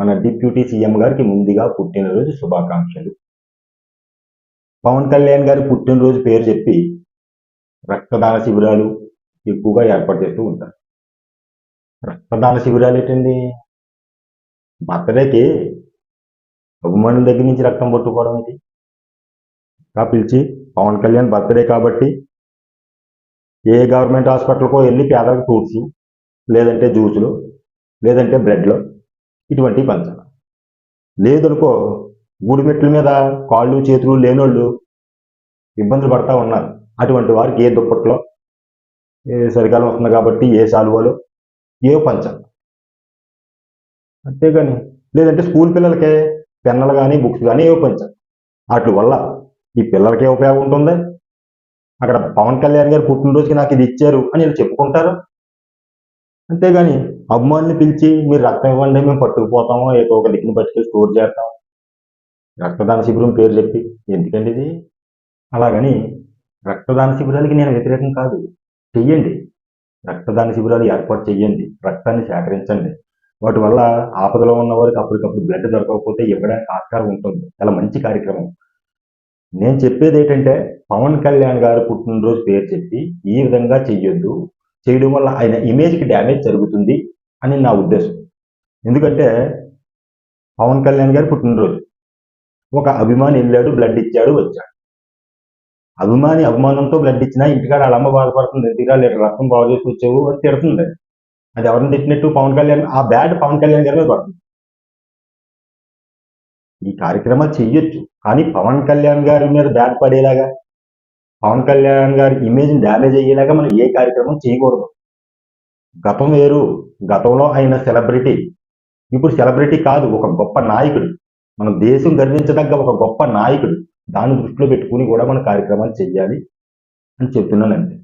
మన deputy CM గారికి ముందుగా పుట్టినరోజు శుభాకాంక్షలు. పవన్ కళ్యాణ్ గారి పుట్టినరోజు పేరు చెప్పి రక్తదాన శిబిరాలు ఎక్కువగా ఏర్పాటు చేస్తూ ఉంటారు. రక్తదాన శిబిరాలు ఏంటండి? బర్త్డేకి అభిమానుల దగ్గర నుంచి రక్తం పట్టుకోవడం ఇది. ఇంకా పిలిచి పవన్ కళ్యాణ్ బర్త్డే కాబట్టి ఏ గవర్నమెంట్ హాస్పిటల్కో వెళ్ళి పేదలకు ఫ్రూట్స్ లేదంటే జ్యూసులు లేదంటే బ్రెడ్లో ఇటువంటి పంచాలి లేదనుకో గుడి మెట్ల మీద కాళ్ళు చేతులు లేనోళ్ళు ఇబ్బందులు పడతా ఉన్నారు. అటువంటి వారికి ఏ దుప్పట్లో ఏ చలికాలం వస్తుంది కాబట్టి ఏ శాలువలు ఏ పంచాలి అంతేగాని లేదంటే స్కూల్ పిల్లలకే పెన్నులు కానీ బుక్స్ కానీ ఏవో పంచాలి వాటి వల్ల ఈ పిల్లలకే ఉపయోగం ఉంటుంది. అక్కడ పవన్ కళ్యాణ్ గారు పుట్టినరోజుకి నాకు ఇది ఇచ్చారు అని వీళ్ళు చెప్పుకుంటారు. అంతేగాని అభిమానులు పిలిచి మీరు రక్తం ఇవ్వండి మేము పట్టుకుపోతాము ఏదో ఒక దిక్కును పట్టుకెళ్ళి స్టోర్ చేస్తాం. రక్తదాన శిబిరం పేరు చెప్పి ఎందుకండి ఇది? అలాగని రక్తదాన శిబిరాలకి నేను వ్యతిరేకం కాదు. చెయ్యండి. రక్తదాన శిబిరాలు ఏర్పాటు చేయండి రక్తాన్ని సేకరించండి. వాటి వల్ల ఆపదలో ఉన్న వారికి అప్పటికప్పుడు బ్లడ్ దొరకకపోతే ఇవ్వడానికి ఆస్కారం ఉంటుంది. చాలా మంచి కార్యక్రమం. నేను చెప్పేది ఏంటంటే పవన్ కళ్యాణ్ గారు పుట్టినరోజు పేరు చెప్పి ఈ విధంగా చెయ్యొద్దు. చేయడం వల్ల ఆయన ఇమేజ్కి డ్యామేజ్ జరుగుతుంది అని నా ఉద్దేశం. ఎందుకంటే పవన్ కళ్యాణ్ గారు పుట్టినరోజు. ఒక అభిమాని వెళ్ళాడు బ్లడ్ ఇచ్చాడు వచ్చాడు. అభిమాని అభిమానంతో బ్లడ్ ఇచ్చినా ఇంటికాడ అలమ్మ అమ్మ బాధపడుతుంది ఎందుకు లీటర్ రక్తం బాగు చేసి వచ్చావు అని తిడుతుంది. అది ఎవరిని తిట్టినట్టు పవన్ కళ్యాణ్ ఆ బ్యాడ్ పవన్ కళ్యాణ్ గారి మీద పడుతుంది. ఈ కార్యక్రమాలు చెయ్యొచ్చు. కానీ పవన్ కళ్యాణ్ గారి మీద బ్యాడ్ పడేలాగా పవన్ కళ్యాణ్ గారి ఇమేజ్ డ్యామేజ్ అయ్యేలాగా మనం ఏ కార్యక్రమం చేయకూడదు. గతం వేరు గతంలో ఆయన సెలబ్రిటీ ఇప్పుడు సెలబ్రిటీ కాదు ఒక గొప్ప నాయకుడు. మన దేశం గర్వించదగ్గ ఒక గొప్ప నాయకుడు. దాన్ని దృష్టిలో పెట్టుకుని కూడా మన కార్యక్రమాలు చెయ్యాలి అని చెప్తున్నానండి.